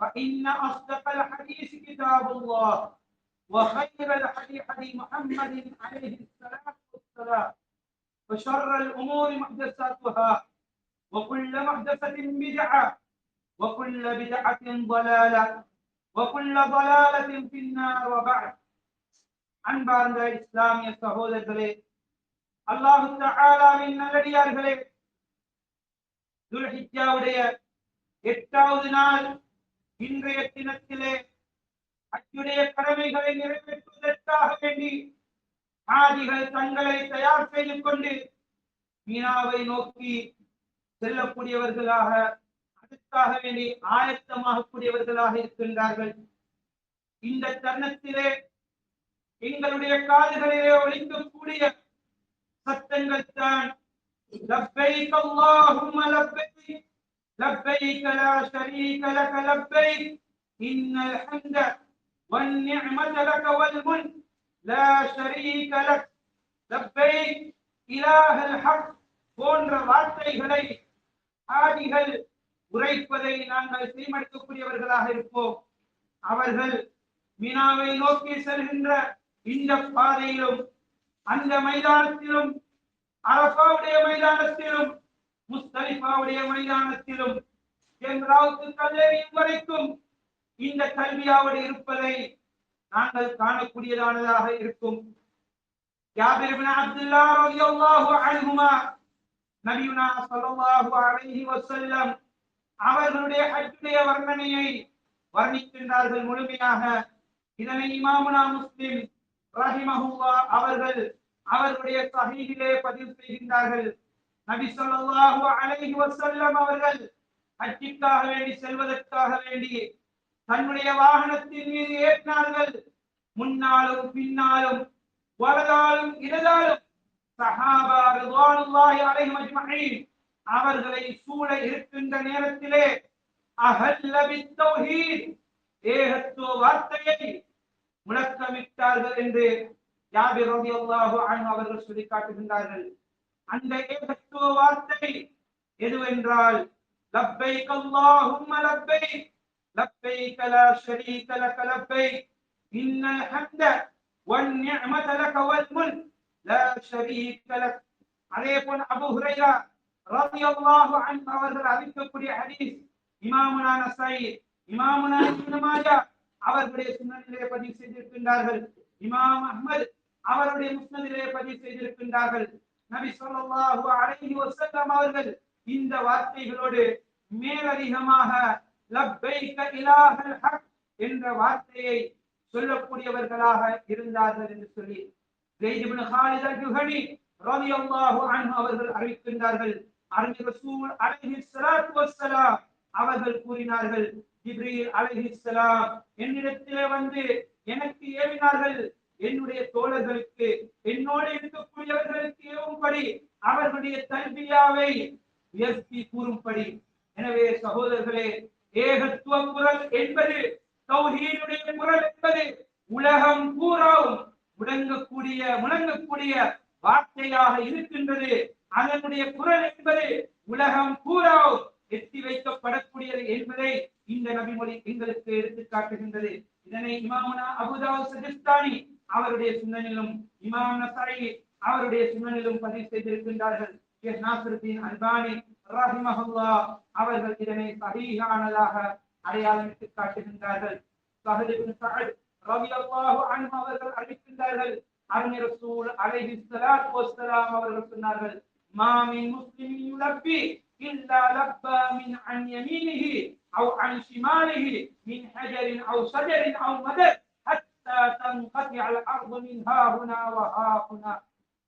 فان اصدق الحديث كتاب الله وخير الحديث حديث محمد عليه الصلاه والسلام وشر الامور محدثاتها وكل محدثه بدعه وكل بدعه ضلاله وكل ضلاله في النار وبعد அன்பார்ந்த இஸ்லாமிய சகோதரர்களே அல்லாஹு தஆலாவின் நல்லடியார்களே துல்ஹிஜாவுடைய எட்டாவது நாள் இன்றைய தினத்திலே அச்சுடைய கடமைகளை நிறைவேற்றுவதற்காக வேண்டி ஆதிகள் தங்களை தயார் செய்து கொண்டு மீனாவை நோக்கி செல்லக்கூடியவர்களாக அதுக்காக வேண்டி ஆயத்தமாகக்கூடியவர்களாக இருக்கின்றார்கள். இந்த தருணத்திலே எங்களுடைய காதுகளிலே ஒழிக்கக்கூடிய சத்தங்கள் தான் லப்பைக் அல்லாஹும்ம லப்பைக் لبيك لا شريك لك لبيك إن الحمد والنعمة لك والملك لا شريك لك لبيك إله الحق போன்ற வார்த்தைகளை ஆதிகள் உரைப்பதை நாங்கள் தீர்மானிக்கக்கூடியவர்களாக இருப்போம் அவர்கள் மீனாவை நோக்கி செல்கின்ற இந்த பாதையிலும் அந்த மைதானத்திலும் அரபாவுடைய மைதானத்திலும் முஸ்தலிஃபாவுடைய மைதானத்திலும் ஜெம்ராவுக்கு கல்லறியும் வரைக்கும் இந்த கல்வியாவோடு இருப்பதை நாங்கள் காணக்கூடியதானதாக இருக்கும். ஜாபிர் அப்துல்லா ரலியல்லாஹு அன்ஹுமா நபியுனா ஸல்லல்லாஹு அலைஹி வஸல்லம் அவர்களுடைய ஹஜ்ஜுடைய வர்ணனையை வர்ணிக்கின்றார்கள் முழுமையாக. இதனை இமாமுனா முஸ்லிம் ரஹிமஹுல்லா அவர்கள் அவர்களுடைய சஹீஹிலே பதிவு செய்கின்றார்கள். நபி சொல்லாஹு அலைஹி வசல்லம் அவர்கள் ஹஜ்ஜிக்காக வேண்டி செல்வதற்காக வேண்டி தன்னுடைய வாகனத்தின் மீது ஏற்றினார்கள் முன்னாலும் பின்னாலும் வலதாலும் இடதாலும் சஹாபா ரிضوانுல்லாஹி அலைஹி அஜ்மஈன் அவர்களை சூழ இருக்கின்ற நேரத்திலே அஹல்ல பித்தௌஹீத் ஏகத்துவ வார்த்தையை முழக்கமிட்டார்கள் என்று யாபிர் ரலியல்லாஹு அன்ஹு அவர்கள் சொல்லி காட்டுகின்றார்கள் அந்த தத்துவ வார்த்தை எதுவென்றால் லப்பை கல்லாஹும் லப்பை லப்பை கலா ஷரீக கல கலப்பை இன்னல் ஹம்த வன் நிஅமத லக வல் முல்க் லா ஷரீக லக் அதே போல அபூ ஹுரைரா ரலியல்லாஹு அன்ஹு அவர்கள் அறிவிக்கக்கூடிய ஹதீஸ் இமாமுனா நஸாயி இமாமுனா இப்னு மாஜா அவர்களுடைய சுன்னனிலே பதிவு செய்திருக்கின்றார்கள். இமாம் அஹ்மத் அவருடைய முஸ்னதிலே பதிவு செய்திருக்கின்றார்கள். நபி ஸல்லல்லாஹு அலைஹி வஸல்லம் அவர்கள் இந்த வார்த்தைகளோடு மேலதிகமாக லப்பைக இலாஹல் ஹக் என்ற வார்த்தையை சொல்லக்கூடியவர்களாக இருந்தார்கள் என்று சொல்லி ஜெயித் இப்னு ஹாலித் அல்-ஜுஹனி ரலியல்லாஹு அன்ஹு அவர்கள் அறிவிக்கின்றார்கள். அறிஞர் ரசூல் அலைஹி ஸலாத்து வஸ்ஸலாம் அவர்கள் கூறினார்கள் ஜிப்ரீல் அலைஹிஸ்ஸலாம் என்னிடத்திலே வந்து எனக்கு ஏவினார்கள் என்னுடைய தோழர்களுக்கு என்னோடு இருக்கக்கூடியவர்களுக்கு ஏவும்படி அவர்களுடைய தல்பியாவை உயர்த்தி கூறும்படி. எனவே சகோதரர்களே ஏகத்துவ குரல் என்பது தௌஹீதுடைய குரல் என்பது உலகம் பூராவும் முடங்கக்கூடிய முழங்கக்கூடிய வார்த்தையாக இருக்கின்றது. அதனுடைய குரல் என்பது உலகம் பூராவும் எட்டி வைக்கப்படக்கூடியது என்பதை இந்த நபிமொழி எங்களுக்கு எடுத்து காட்டுகின்றது. இதனை இமாமனா அபுதாவு சஜிஸ்தானி அவருடைய சுன்னனிலும் இமாம் நசாயி அவருடைய சுன்னனிலும் பதிவு செய்திருக்கின்றார்கள். ஷேக் நாசருத்தீன் அல்பானி ரஹிமஹுல்லா அவர்கள் இதனை சஹீஹானதாக அடையாளமிட்டு காட்டுகின்றார்கள். சஹல் இப்னு சஅத் ரலியல்லாஹு அன்ஹு அவர்கள் அறிவிக்கின்றார்கள். அருமை ரசூல் அலைஹி ஸலாத்து வஸ்ஸலாம் அவர்கள் சொன்னார்கள் மா மின் முஸ்லிமின் யுலப்பி இல்லா லப்பா மின் அன் யமீனிஹி அவு அன் ஷிமாலிஹி மின் ஹஜரின் அவு ஷஜரின் அவு மதர். حتى تنقطع الارض من ها هنا وها هنا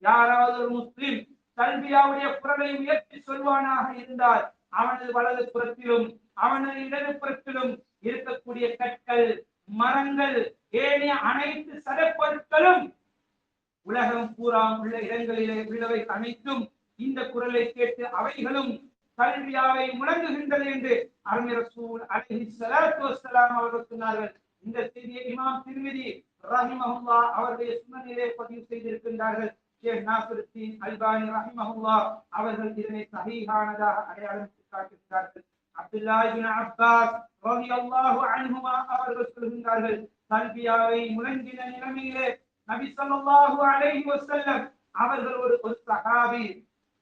யாராவது ஒரு முஸ்லிம் தல்பியாவுடைய குரலை உயர்த்தி சொல்வானாக இருந்தால் அவனது வலது புறத்திலும் அவனது இடது புறத்திலும் இருக்கக்கூடிய கற்கள் மரங்கள் ஏனைய அனைத்து சடப்பொருட்களும் உலகம் பூரா உள்ள இடங்களிலே உள்ளவை அனைத்தும் இந்த குரலை கேட்டு அவைகளும் கல்வியாவை முழங்குகின்றது என்று அருமை ரசூல் அலைஹி ஸலாத்து வஸ்ஸலாம் அவர்கள் சொன்னார்கள் இந்த செய்தியை இமாம் திருமதி ரஹிமஹுல்லா அவருடைய சுமநிலை பதிவு செய்திருக்கின்றார்கள். ஷேக் நாசருத்தீன் அல்பானி ரஹிமஹுல்லா அவர்கள் இதனை சஹீஹானதாக அடையாளம் காட்டுகிறார்கள் அப்துல்லா இபின் அப்பாஸ் ரலியல்லாஹு அன்ஹுமா அவர்கள் சொல்கின்றார்கள் சல்பியாவை முழங்கின நிலைமையிலே நபி ஸல்லல்லாஹு அலைஹி வஸல்லம் அவர்கள் ஒரு ஒரு சஹாபி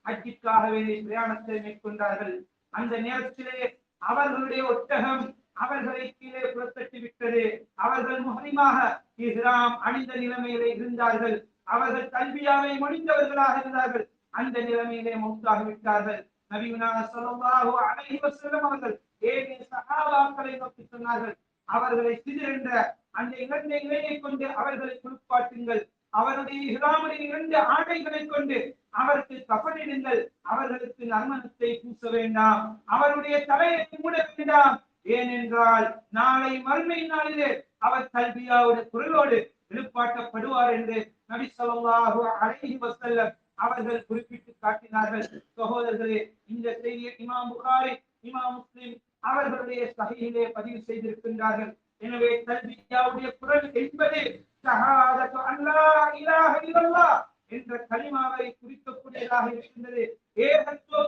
ஹஜ்ஜிற்காக வேண்டிய பிரயாணத்தை மேற்கொண்டார்கள். அந்த நேரத்திலே அவர்களுடைய ஒட்டகம் அவர்களை கீழே புறத்தட்டி விட்டது அவர்கள் முகரிமாக இஹ்ராம் அணிந்த நிலைமையிலே இருந்தார்கள். அவர்கள் கல்வியாவை முடிந்தவர்களாக இருந்தார்கள். அந்த நிலைமையிலே மௌத்தாக விட்டார்கள். நவீன ஸல்லல்லாஹு அலைஹி வஸல்லம் அவர்கள் ஏழு சகாபாக்களை நோக்கி சொன்னார்கள். அவர்களை சிதிரென்ற அந்த இரண்டு இலையை கொண்டு அவர்களை குளிப்பாட்டுங்கள். அவருடைய இஹ்ராமுடைய இரண்டு ஆடைகளை கொண்டு அவருக்கு கபனிடுங்கள் அவர்களுக்கு நர்மனத்தை பூச வேண்டாம். அவருடைய தலையை மூட வேண்டாம். ஏனென்றால் நாளை மறுமை நாளிலே அவர் கல்வியாவோட குரலோடு எழுப்பாட்டப்படுவார் என்று நபி சொல்லாஹு அழகி வஸல்லம் அவர்கள் குறிப்பிட்டு காட்டினார்கள். சகோதரர்களே இந்த செய்தியை இமாம் புகாரி இமாம் முஸ்லிம் அவர்களுடைய சகையிலே பதிவு செய்திருக்கின்றார்கள். எனவே தல்பியாவுடைய குரல் என்பது ஷஹாதத்து அல்லாஹ் இலாஹ இல்லல்லாஹ் என்ற கலிமாவை குறிக்கக்கூடியதாக இருக்கின்றது. ஏகத்துவ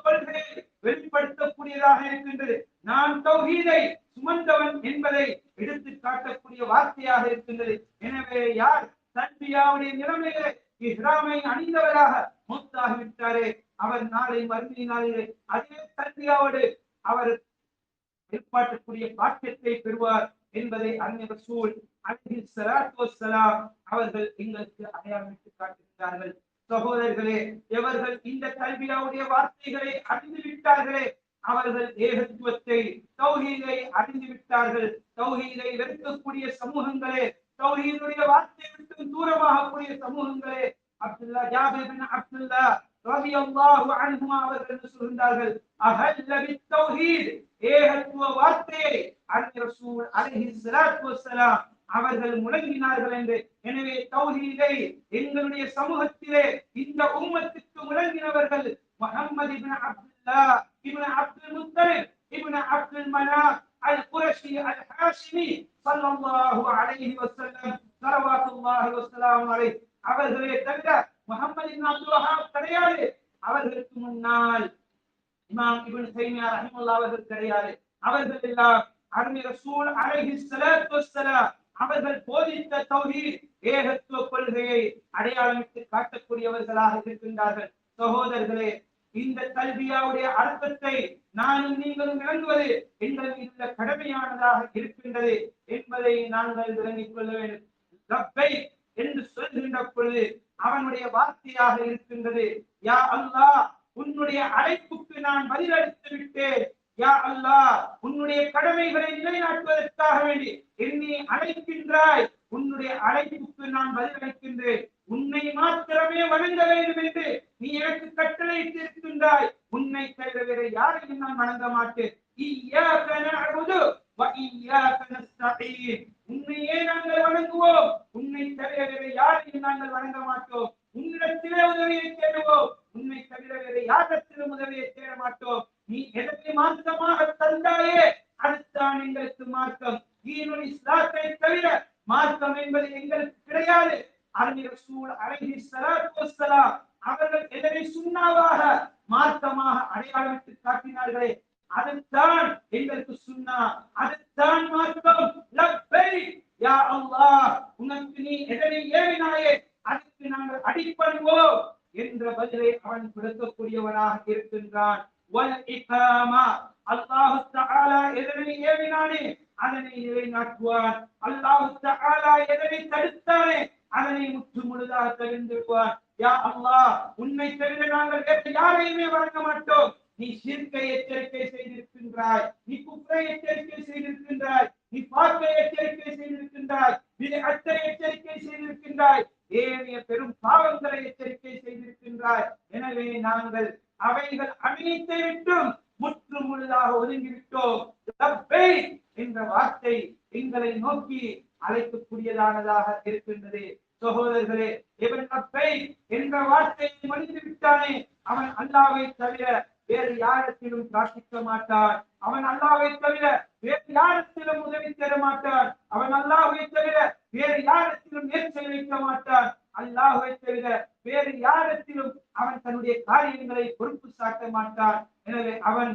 வெளிப்படுத்தக்கூடியதாக இருக்கின்றது. நான் தௌஹீதை சுமந்தவன் என்பதை எடுத்து காட்டக்கூடிய வார்த்தையாக இருக்கின்றது. எனவே யார் தன்பியாவுடைய நிலைமையிலே இஸ்லாமை அணிந்தவராக மூத்தாகிவிட்டாரே அவர் நாளை மறுமை நாளிலே அதே தன்பியாவோடு அவர் ஏற்பாட்டக்கூடிய பாக்கியத்தை பெறுவார் என்பதை அன்னை ரசூல் அலைஹி சலாத்து அவர்கள் எங்களுக்கு அடையாளமிட்டு காட்டுகிறார்கள் சகோதரர்களே எவர்கள் இந்த கல்வியாவுடைய வார்த்தைகளை அறிந்து விட்டார்களே அவர்கள் ஏகத்துவத்தை தௌஹீதை அறிந்து விட்டார்கள் தௌஹீதை வெறுக்கக்கூடிய சமூகங்களே தௌஹீதுடைய வார்த்தை விட்டு தூரமாகக்கூடிய சமூகங்களே அப்துல்லா ஜாபிர் பின் அப்துல்லா ரலியல்லாஹு அன்ஹுமா அவர்கள் சொல்கின்றார்கள்? அஹல்ல பித்தௌஹீத் ஏகத்துவ வார்த்தையை அன்னை ரசூல் அலைஹி ஸலாத்து வஸ்ஸலாம் அவர்கள் முழங்கினார்கள் என்று. எனவே தௌஹீதை எங்களுடைய சமூகத்திலே இந்த உம்மத்துக்கு முழங்கினவர்கள் முகமது இப்னு அப்துல்லா இப்னு அப்துல் முத்தலிப் இப்னு அப்துல் மனா அல் குரஷி அல் ஹாஷிமி ஸல்லல்லாஹு அலைஹி வஸல்லம் ஸலவாத்துல்லாஹி வஸலாம் அலைஹி. அவர்களே தவிர முகமது இப்னு அப்துல் வஹாப் கிடையாது. அவர்களுக்கு முன்னால் இமாம் இப்னு தைமியா ரஹிமஹுல்லாஹ் அவர்கள் கிடையாது. அவர்கள் எல்லாம் அருமை ரசூல் அலைஹி ஸலாத்து வஸலாம் அவர்கள் போதித்த தௌஹீத் ஏகத்துவ கொள்கையை அடையாளமிட்டு காட்டக்கூடியவர்களாக இருக்கின்றார்கள். சகோதரர்களே இந்த கல்வியாவுடைய அர்த்தத்தை நானும் நீங்களும் விளங்குவது எங்கள் மீது கடமையானதாக இருக்கின்றது என்பதை நாங்கள் விளங்கிக் கொள்ள வேண்டும். ரப்பை என்று சொல்கின்ற பொழுது அவனுடைய வார்த்தையாக இருக்கின்றது யா அல்லா உன்னுடைய அழைப்புக்கு நான் பதிலளித்து விட்டேன். யா அல்லாஹ் உன்னுடைய கடமைகளை நிலைநாட்டுவதற்காக வேண்டி என்னை அழைக்கின்றாய். உன்னுடைய அழைப்புக்கு நான் பதிலளிக்கின்றேன். உன்னை மாத்திரமே வணங்க வேண்டும் என்று நீ எனக்கு கட்டளையிட்டிருக்கின்றாய் உன்னை தவிர வேற யாரையும் நான் வணங்க மாட்டேன். உன்னையே நாங்கள் வணங்குவோம். உன்னை தவிர வேற யாரையும் நாங்கள் வணங்க மாட்டோம் உன்னிடத்திலே உதவியை தேடுவோம் உன்னை தவிர வேற யாரிடத்திலும் உதவியை தேட மாட்டோம் நீ எதற்கு மார்க்கமாக தந்தாயே அதுதான் எங்களுக்கு மார்க்கம் தீனுல் இஸ்லாம் அடையாளமிட்டு காட்டினார்களே அதுதான் எங்களுக்கு சுன்னா அதுதான் மார்க்கம் லப்பை யா அல்லாஹ் உனக்கு நீ எதனை ஏவினாயே அதுக்கு நாங்கள் அடிப்பணிவோம் என்ற பதிலை அவன் கொடுக்கக்கூடியவனாக இருக்கின்றான் வல் இகாமா அல்லாஹ் தஆலா எதனை ஏவினானே அதனை நிலைநாட்டுவான் அல்லாஹ் தஆலா எதனை தடுத்தானே அதனை முற்று முழுதாக தெரிந்திருப்பார் யா அல்லா உன்னை தவிர நாங்கள் வேறு யாரையுமே வழங்க மாட்டோம். நீ சிற்கை எச்சரிக்கை செய்திருக்கின்றாய். நீ குப்பை எச்சரிக்கை செய்திருக்கின்றாய். நீ பாக்கை எச்சரிக்கை செய்திருக்கின்றாய். நீ அத்தை எச்சரிக்கை செய்திருக்கின்றாய். ஏனைய பெரும் பாவங்களை எச்சரிக்கை செய்திருக்கின்றாய். எனவே நாங்கள் அவைகள் அனைத்தை விட்டும் முற்று முழுதாக ஒதுங்கிவிட்டோம் என்ற வார்த்தை எங்களை நோக்கி அழைக்கக்கூடியதானதாக இருக்கின்றது. சகோதரர்களே இவன் ரப்பை என்ற வார்த்தையை மனிந்து விட்டானே. அவன் அல்லாவை தவிர வேறு யாரத்திலும் பிரார்த்திக்க மாட்டான். அவன் அல்லாவை தவிர வேறு யாரத்திலும் உதவி தர மாட்டான். அவன் அல்லாவை தவிர வேறு யாரத்திலும் நேர்ச்சை வைக்க மாட்டான். அல்லாஹுவை தவிர வேறு யாரத்திலும் அவன் தன்னுடைய காரியங்களை பொறுப்பு சாட்ட மாட்டான். எனவே அவன்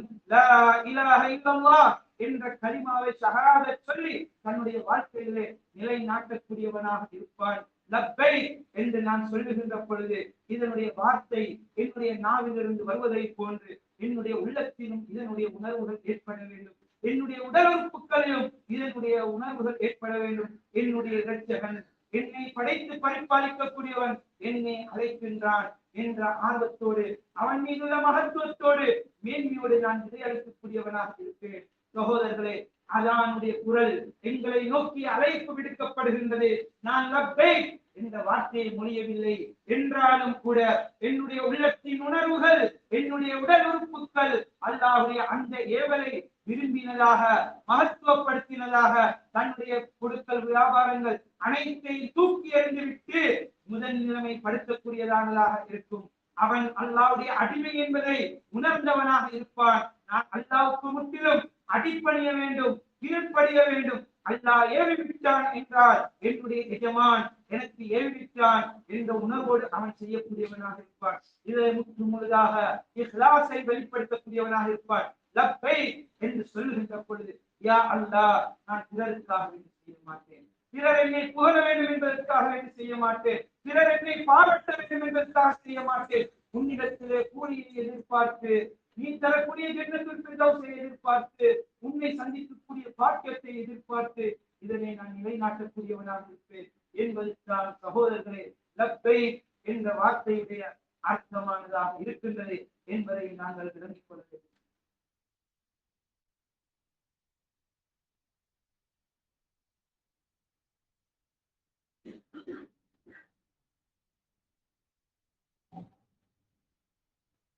என்ற கரிமாவை சகாத சொல்லி தன்னுடைய வாழ்க்கையிலே நிலைநாட்டக்கூடியவனாக இருப்பான். லப்பை என்று நான் சொல்லுகின்ற பொழுது இதனுடைய வார்த்தை என்னுடைய நாவிலிருந்து வருவதை போன்று என்னுடைய உள்ளத்திலும் இதனுடைய உணர்வுகள் ஏற்பட வேண்டும். என்னுடைய உடல் உறுப்புகளிலும் இதனுடைய உணர்வுகள் ஏற்பட வேண்டும். என்னுடைய இரட்சகன் என்னை படைத்து பரிபாலிக்கக்கூடியவன் என்னை அழைக்கின்றான் என்ற ஆர்வத்தோடு அவன் மீதுள்ள மகத்துவத்தோடு மேன்மையோடு நான் விதையளிக்கக்கூடியவனாக இருப்பேன். சகோதரர்களே அதானுடைய குரல் எங்களை நோக்கி அழைப்பு விடுக்கப்படுகின்றது. நான் லப்பே என்ற வார்த்தையை முடியவில்லை என்றாலும் கூட என்னுடைய உள்ளத்தின் உணர்வுகள் என்னுடைய உடல் உறுப்புகள் அல்லாஹுடைய அந்த ஏவலை விரும்பினதாக மகத்துவப்படுத்தினதாக தன்னுடைய கொடுக்கல் வியாபாரங்கள் அனைத்தையும் தூக்கி எறிந்துவிட்டு முதல் நிலைமை படுத்தக்கூடியதானதாக இருக்கும். அவன் அல்லாவுடைய அடிமை என்பதை உணர்ந்தவனாக இருப்பான். நான் அல்லாவுக்கு முற்றிலும் அடிப்பணிய வேண்டும் கீழ்ப்படிய வேண்டும். அல்லாஹ் ஏவிவிட்டான் என்றால் என்னுடைய எஜமான் எனக்கு ஏவிவிட்டான் என்ற உணர்வோடு அவன் செய்யக்கூடியவனாக இருப்பான். இதை முற்று முழுதாக இஹ்லாசை வெளிப்படுத்தக்கூடியவனாக இருப்பான். லப்பை என்று சொல்லுகின்ற பொழுது யா அல்லாஹ் நான் பிறருக்காக வேண்டி செய்ய மாட்டேன். பிறர் என்னை புகழ வேண்டும் என்பதற்காக வேண்டி செய்ய மாட்டேன். பிறர் என்னை பாராட்ட வேண்டும் என்பதற்காக செய்ய மாட்டேன். உன்னிடத்திலே கூலியை எதிர்பார்த்து நீ தரக்கூடிய ஜென்னத்துல் எதிர்பார்த்து உன்னை சந்திக்கக்கூடிய பாக்கியத்தை எதிர்பார்த்து இதனை நான் நிலைநாட்டக்கூடியவனாக இருப்பேன் என்பதுதான் சகோதரர்களே லப்பை என்ற வார்த்தையுடைய அர்த்தமானதாக இருக்கின்றது என்பதை நாங்கள் விளங்கிக் கொள்ள வேண்டும்.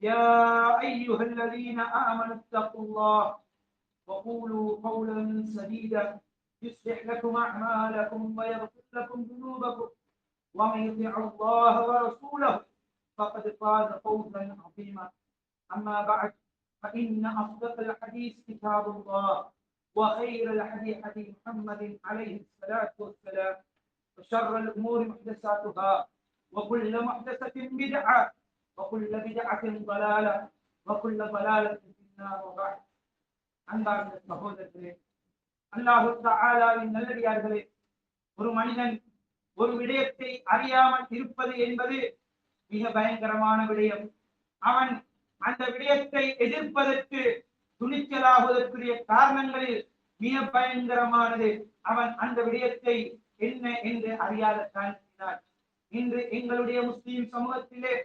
يا أيها الذين آمنوا اتقوا الله وقولوا قولا سديدا. يصلح لكم أعمالكم ويغفر لكم ذنوبكم. ومن يطع الله ورسوله فقد فاز فوزا عظيما. أما بعد فإن أصدق الحديث كتاب الله وخير الحديث حديث محمد عليه الصلاة والسلام. وشر الأمور محدثاتها وكل محدثة بدعة. وكل بدعة ضلالة وكل ضلالة في النار وبعد அன்பார்ந்த சகோதரர்களே அல்லாஹு தஆலாவின் நல்லடியார்களே ஒரு மனிதன் ஒரு விடயத்தை அறியாமல் இருப்பது என்பது மிக பயங்கரமான விடயம் அவன் அந்த விடயத்தை எதிர்ப்பதற்கு துணிச்சலாகுவதற்குரிய காரணங்களில் மிக பயங்கரமானது அவன் அந்த விடயத்தை என்ன என்று அறியாத காரணத்தினார் இன்று எங்களுடைய முஸ்லிம் சமூகத்திலே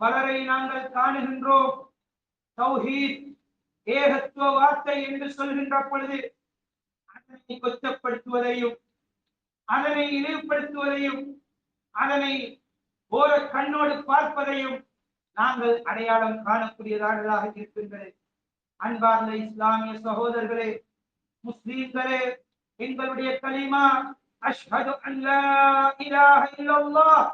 பலரை நாங்கள் காணுகின்றோம். தௌஹீத் ஏகத்துவ வார்த்தை என்று சொல்கின்ற பொழுது அதனை கொச்சப்படுத்துவதையும் அதனை இழிவுபடுத்துவதையும் அதனை ஓர கண்ணோடு பார்ப்பதையும் நாங்கள் அடையாளம் காணக்கூடியதாக இருக்கின்றது அன்பார்ந்த இஸ்லாமிய சகோதரர்களே முஸ்லீம்களே எங்களுடைய கலிமா அஷ்ஹது அல்லா இலாஹ இல்லல்லாஹ்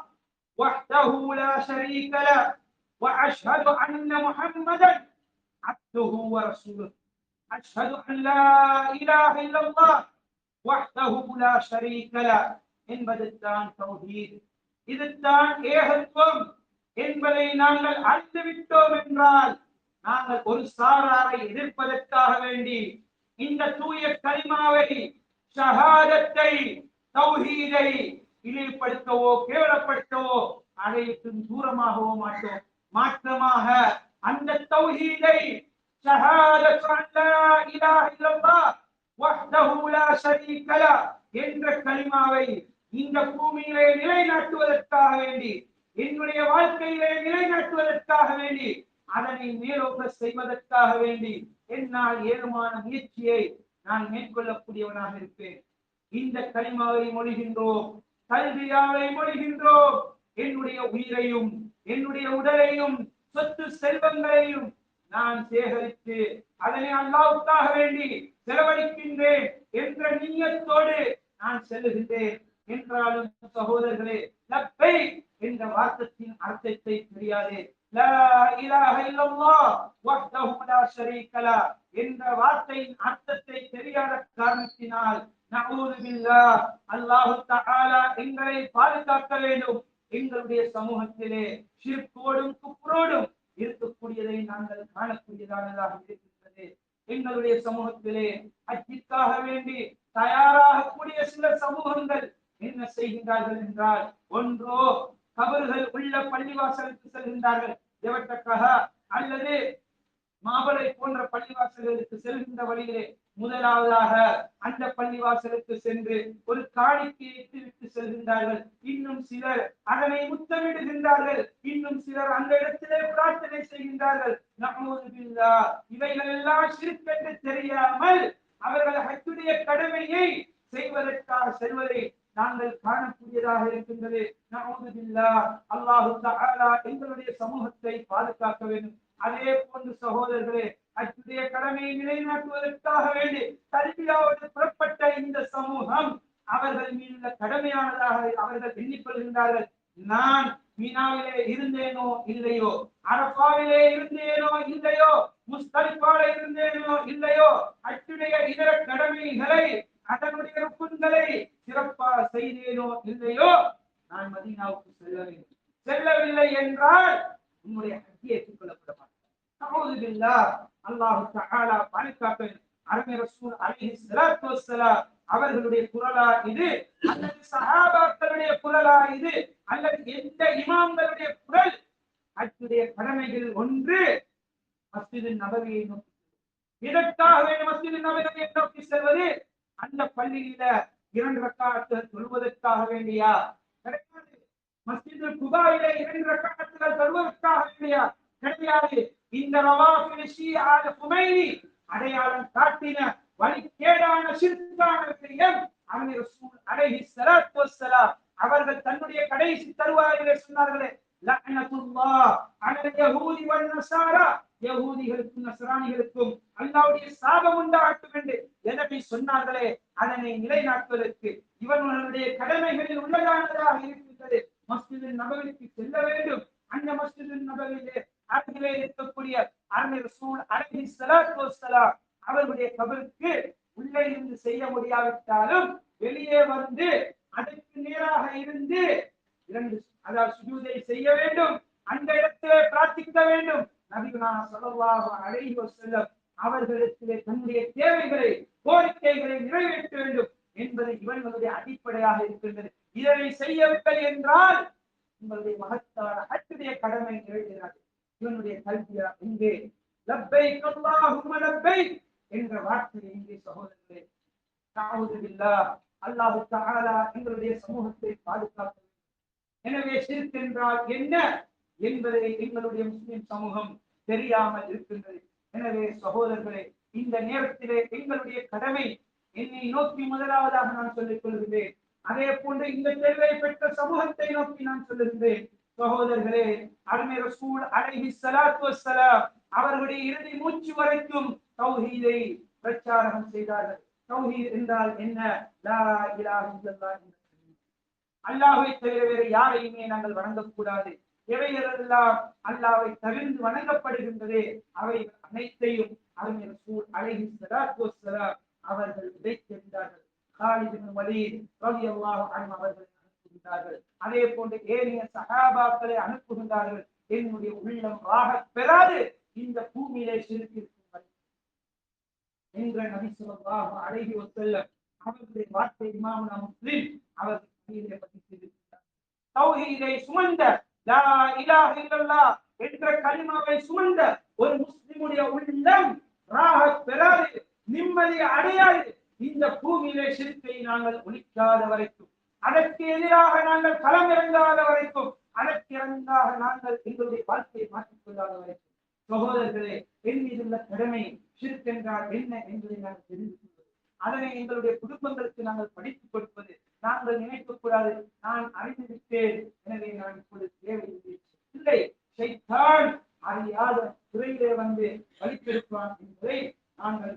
وحده لا شريك له وأشهد أن محمدا عبده ورسوله. أشهد أن لا إله إلا الله وحده لا شريك له. إن بدت عن توحيد اذا كان إيه الطب ان بلينا العد بالتوب انرال நாங்கள் ஒரு சாராரை எதிர்ப்பதற்காக வேண்டி இந்த தூய கரிமாவை ஷஹாதத்தை தௌஹீதை இழிவுபடுத்தவோ கேவலப்படுத்தவோ அனைத்தும் தூரமாகவோ மாட்டோம். மாற்றமாக அந்த தௌஹீதை ஷஹாதத்து அன் இலாஹ இல்லல்லாஹ் வஹ்தஹு லா ஷரீக என்ற கலிமாவை இந்த பூமியிலே நிலைநாட்டுவதற்காக வேண்டி என்னுடைய வாழ்க்கையிலே நிலைநாட்டுவதற்காக வேண்டி அதனை மேலோக்க செய்வதற்காக வேண்டி என்னால் ஏழுமான முயற்சியை நான் மேற்கொள்ளக்கூடியவனாக இருப்பேன். இந்த கனிமாவை மொழிகின்றோம். கல்வியாவை மொழிகின்றோம். என்னுடைய உயிரையும் என்னுடைய உடலையும் சொத்து செல்வங்களையும் நான் சேகரித்து அதனை அல்லாவுக்காக வேண்டி செலவழிக்கின்றேன் என்ற நீயத்தோடு நான் செல்லுகின்றேன் என்றாலும் சகோதரர்களே லப்பை என்ற வார்த்தத்தின் அர்த்தத்தை தெரியாது. லா இலாஹ இல்லல்லாஹ் வஹ்தஹு லா ஷரீக லஹ் என்ற வார்த்தையின் அர்த்தத்தை தெரியாத காரணத்தினால் நஊது பில்லாஹ் அல்லாஹ் தஆலா எங்களை பாதுகாக்க வேண்டும். எங்களுடைய சமூகத்திலே சிற்போடும் குப்புரோடும் இருக்கக்கூடியதை நாங்கள் காணக்கூடியதானதாக இருக்கின்றது. எங்களுடைய சமூகத்திலே அச்சிற்காக வேண்டி தயாராகக்கூடிய சில சமூகங்கள் என்ன செய்கின்றார்கள் என்றால் ஒன்றோ கபறுகள் உள்ள பள்ளிவாசலுக்கு செல்கின்றார்கள். எவற்றுக்காக அல்லது மாபலை போன்ற பள்ளிவாசல்களுக்கு செல்கின்ற வழியிலே முதலாவதாக அந்த பள்ளிவாசலுக்கு சென்று ஒரு காணிக்கையை விட்டு செல்கின்றார்கள். இன்னும் சிலர் அதனை முத்தமிடுகின்றார்கள். இன்னும் சிலர் அந்த இடத்திலே பிரார்த்தனை செய்கின்றார்கள். நஹூது இவைகள் எல்லாம் சிறுக்கென்று தெரியாமல் அவர்கள் ஹஜ்ஜுடைய கடமையை செய்வதற்காக செல்வதை நாங்கள் காணக்கூடியதாக இருக்கின்றது. அல்லாஹு எங்களுடைய சமூகத்தை பாதுகாக்க வேண்டும். அதே போன்று சகோதரர்களே அச்சுடைய கடமையை நிலைநாட்டுவதற்காக வேண்டி கல்வியாவது புறப்பட்ட இந்த சமூகம் அவர்கள் மீதுள்ள கடமையானதாக அவர்கள் எண்ணிக்கொள்கின்றார்கள். நான் மீனாவிலே இருந்தேனோ இல்லையோ? அரபாவிலே இருந்தேனோ இல்லையோ? முஸ்தலிஃபால இருந்தேனோ இல்லையோ? அச்சுடைய இதர கடமைகளை அதனுடைய ருக்குன்களை சிறப்பா செய்தேனோ இல்லையோ நான் மதீனாவுக்கு செல்ல வேண்டும். செல்லவில்லை என்றால் உன்னுடைய ஹஜ்ஜி ஏற்றுக்கொள்ளப்பட மாட்டேன் அல்லாஹு அல்லாஹ் தஆலா பாதுகாக்க ரசூல் அலைஹி ஸலாத்து வஸ்ஸலாம் அவர்களுடைய குரலா இது? அல்லது சஹாபாக்களுடைய குரலா இது? அல்லது எந்த இமாம்களுடைய குரல்? ஹஜ்ஜுடைய கடமைகள் ஒன்று மஸ்ஜிதின் நபவியை நோக்கி இதற்காக மஸ்ஜிதின் மஸ்ஜிது நபவியை நோக்கி செல்வது? அந்த பள்ளியில இரண்டு ரக்காத்துகள் சொல்வதற்காக வேண்டியா? கிடையாது. மஸ்ஜிது குபாயில இரண்டு ரக்காத்துகள் சொல்வதற்காக வேண்டியா? கிடையாது. இந்த ரவாஃபில் ஷிஆல் ஹுமைனி அடையாளம் காட்டின வழிகேடான சிற்கான விஷயம் அவனை ரசூல் அலைஹி ஸலாத்து வஸ்ஸலாம். அவர்கள் தன்னுடைய கடைசி தருவாயிலே சொன்னார்களே லஅனத்துல்லாஹ் அலல் யஹூதி வன் நஸாரா யகூதிகளுக்கும் நசராணிகளுக்கும் அல்லாவுடைய சாபம் உண்டாகட்டும் என்று எதனை சொன்னார்களே? அதனை நிலைநாட்டுவதற்கு இவர்களுடைய கடமைகளில் உள்ளதானதாக இருக்கின்றது. மஸ்ஜிதின் நபர்களுக்கு செல்ல வேண்டும். அந்த மஸ்ஜிதின் நபவிலே அருகிலே இருக்கக்கூடிய அருமை சூழ் அலைஹி ஸலாத்து அவர்களுடைய கபருக்கு உள்ளே இருந்து செய்ய முடியாவிட்டாலும் வெளியே வந்து அதற்கு நேராக இருந்து இரண்டு அதாவது சுஜூதை செய்ய வேண்டும். அந்த இடத்திலே பிரார்த்திக்க வேண்டும். நபிகுனா ஸல்லல்லாஹு அலைஹி வஸல்லம் அவர்களிடத்திலே தன்னுடைய தேவைகளை கோரிக்கைகளை நிறைவேற்ற வேண்டும் என்பது இவர்களுடைய அடிப்படையாக இருக்கின்றது. இதனை செய்யவில்லை என்றால் உங்களுடைய மகத்தான அத்துடைய கடமை நிறைவேறாது. இவனுடைய கல்வியா எங்கே லப்பை அல்லாஹும்ம லப்பை என்ற வார்த்தை எங்கே சகோதரர்களே தஅவுது பில்லாஹ் அல்லாஹ் தஆலா எங்களுடைய சமூகத்தை பாதுகாக்க எனவே சிரித்து என்றால் என்ன? என்பதை எங்களுடைய முஸ்லிம் சமூகம் தெரியாமல் இருக்கின்றது. எனவே சகோதரர்களே இந்த நேரத்திலே எங்களுடைய கடமை என்னை நோக்கி முதலாவதாக நான் சொல்லிக் கொள்கிறேன். அதே போன்று இந்த தேர்வை பெற்ற சமூகத்தை நோக்கி நான் சொல்லுகின்றேன் சகோதரர்களே அருமை ரசூல் அழகி சலாத்து அவர்களுடைய இறுதி மூச்சு வரைக்கும் தௌஹீதை பிரச்சாரம் செய்தார்கள். தௌஹீத் என்றால் என்ன? லா இலாஹ இல்லல்லாஹ் அல்லாஹ்வை தவிர வேறு யாரையுமே நாங்கள் வணங்கக்கூடாது. எவைகளெல்லாம் அல்லாவை தவிர்த்து வணங்கப்படுகின்றதே அவை அனைத்தையும் அறிஞர் சூழ் அழகி ஸலாத்து அவர்கள் விதைத்திருந்தார்கள் காலிதின் இப்னு வலீத் ரலியல்லாஹு அன்ஹு அவர்கள் அனுப்புகின்றார்கள். அதே போன்று ஏனைய சகாபாக்களை அனுப்புகின்றார்கள். என்னுடைய உள்ளம் ராக பெறாது. இந்த பூமியிலே சிரித்திருக்கும் என்ற நபி ஸல்லல்லாஹு அலைஹி வஸல்லம் அவர்களுடைய வார்த்தை இமாமுனா முஸ்லிம் அவர்கள் பதித்திருக்கிறார். தௌஹீதை சுமந்த என்ற கலிமாவை சுமந்த ஒரு முஸ்லிமுடைய உள்ளம் பெறாது நிம்மதி அடையாது. இந்த பூமியிலே சிரிப்பை நாங்கள் ஒழிக்காத வரைக்கும் அதற்கு எதிராக நாங்கள் களமிறங்காத வரைக்கும் அதற்கு இறங்காக நாங்கள் எங்களுடைய வாழ்க்கையை மாற்றிக் கொள்ளாத வரைக்கும். சகோதரர்களே என் மீதுள்ள கடமை ஷிர்க் என்றால் என்ன என்பதை நாங்கள் தெரிந்து கொள்வது. அதனை எங்களுடைய குடும்பங்களுக்கு நாங்கள் படித்துக் கொடுப்பது. நாங்கள் நினைக்கக்கூடாது. நான் அறிந்து விட்டேன் எனவே நான் இப்பொழுது தேவையில்லை இல்லை. செய்தான் அறியாத துறையிலே வந்து வலித்திருப்பான் என்பதை நாங்கள்